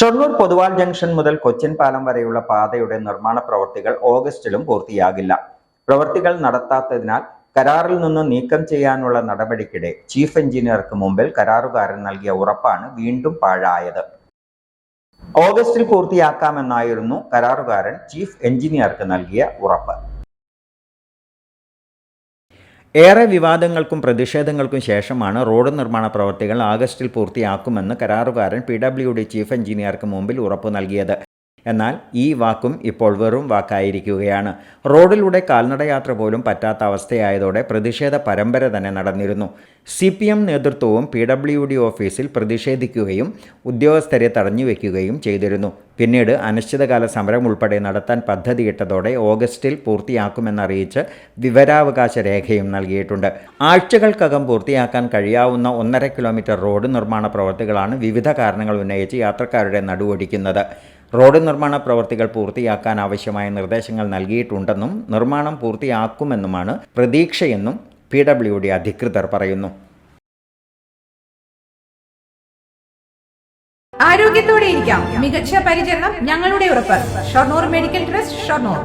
Shoranur Poduval junction മുതൽ കൊച്ചിൻ പാലം വരെയുള്ള പാതയുടെ നിർമ്മാണ പ്രവൃത്തികൾ ഓഗസ്റ്റിലും പൂർത്തിയാകില്ല. പ്രവൃത്തികൾ നടത്താത്തതിനാൽ കരാറിൽ നിന്ന് നീക്കം ചെയ്യാനുള്ള നടപടിക്കിടെ ചീഫ് എഞ്ചിനീയർക്ക് മുമ്പിൽ കരാറുകാരൻ നൽകിയ ഉറപ്പാണ് വീണ്ടും പാഴായത്. ഓഗസ്റ്റിൽ പൂർത്തിയാക്കാമെന്നായിരുന്നു കരാറുകാരൻ ചീഫ് എഞ്ചിനീയർക്ക് നൽകിയ ഉറപ്പ്. ഏറെ വിവാദങ്ങൾക്കും പ്രതിഷേധങ്ങൾക്കും ശേഷമാണ് റോഡ് നിർമ്മാണ പ്രവൃത്തികൾ ആഗസ്റ്റിൽ പൂർത്തിയാക്കുമെന്ന് കരാറുകാരൻ പി ഡബ്ല്യു ഡി ചീഫ് എഞ്ചിനീയർക്ക് മുമ്പിൽ ഉറപ്പു നൽകിയത്. എന്നാൽ ഈ വാക്കും ഇപ്പോൾ വെറും വാക്കായിരിക്കുകയാണ്. റോഡിലൂടെ കാൽനടയാത്ര പോലും പറ്റാത്ത അവസ്ഥയായതോടെ പ്രതിഷേധ പരമ്പര തന്നെ നടന്നിരുന്നു. സി പി എം നേതൃത്വവും പി ഡബ്ല്യു ഡി ഓഫീസിൽ പ്രതിഷേധിക്കുകയും ഉദ്യോഗസ്ഥരെ തടഞ്ഞു വയ്ക്കുകയും ചെയ്തിരുന്നു. പിന്നീട് അനിശ്ചിതകാല സമരം ഉൾപ്പെടെ നടത്താൻ പദ്ധതിയിട്ടതോടെ ഓഗസ്റ്റിൽ പൂർത്തിയാക്കുമെന്നറിയിച്ച് വിവരാവകാശ രേഖയും നൽകിയിട്ടുണ്ട്. ആഴ്ചകൾക്കകം പൂർത്തിയാക്കാൻ കഴിയാവുന്ന ഒന്നര കിലോമീറ്റർ റോഡ് നിർമ്മാണ പ്രവൃത്തികളാണ് വിവിധ കാരണങ്ങൾ ഉന്നയിച്ച് യാത്രക്കാരുടെ നടുവൊടിക്കുന്നത്. റോഡ് നിർമ്മാണ പ്രവൃത്തികൾ പൂർത്തിയാക്കാൻ ആവശ്യമായ നിർദ്ദേശങ്ങൾ നൽകിയിട്ടുണ്ടെന്നും നിർമ്മാണം പൂർത്തിയാക്കുമെന്നുമാണ് പ്രതീക്ഷയെന്നും പി ഡബ്ല്യു ഡി അധികൃതർ പറയുന്നു. ആരോഗ്യത്തോടെ ഇരിക്കാം. മികച്ച പരിചരണം ഞങ്ങളുടെ ഉറപ്പ്. Shoranur medical trust Shoranur.